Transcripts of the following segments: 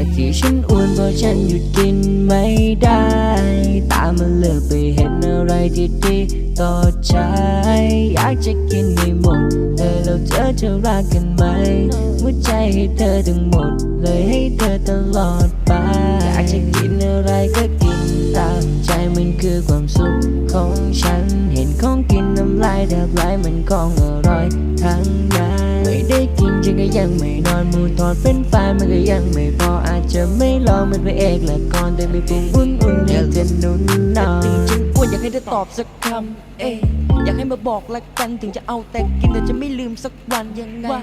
แต่ที่ฉันอ้วนเพราะฉันหยุดกินไม่ได้ ตามมาเลือกไปเห็นอะไรที่ดีต่อใจ อยากจะกินให้หมดเลยแล้วเธอจะรักกันไหมหัวใจให้เธอทั้งหมด เลยให้เธอตลอดไป อยากจะกินอะไรก็กินตามใจมันคือความสุขของฉัน เห็นของกินน้ำลายแทบไหลมันของอร่อยทั้งนั้นไม่ได้ ฉันก็ยังไม่นอนหมูทอดเป็นไฟมันก็ยังไม่พออาจจะไม่ลองมันพระเอกละครแต่ไม่ปรุงอุ่นๆให้เธอนุ่นนอนฉันอ้วนอยากให้เธอตอบสักคำเอ๊อยากให้มาบอกละกันถึงจะเอาแต่กินแต่จะไม่ลืมสักวันยังไงว่า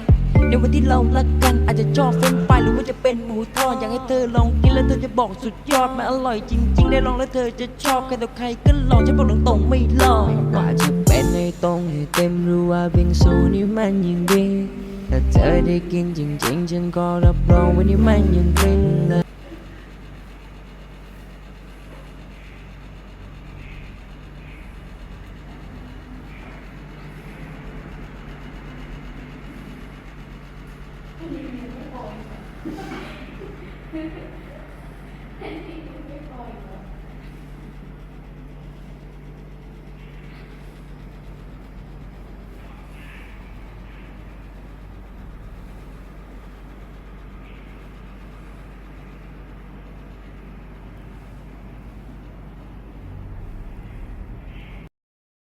ในวันที่เราละกันอาจจะชอบเฟรนช์ฟรายหรือว่าจะเป็นหมูทอดอยากให้เธอลองกินแล้วเธอจะบอกสุดยอดมันอร่อยจริง ๆ ได้ลองแล้วเธอจะชอบใครต่อใครก็ลองฉันบอกตรงๆไม่ลองว่าจะเป็นในตรงให้เต็มรู้ว่าบิงซูนี่มันยิ่งดี ถ้าเธอได้กินจริงๆ ฉันก็รับรองว่านี่มันยังกลิ่นเลยเ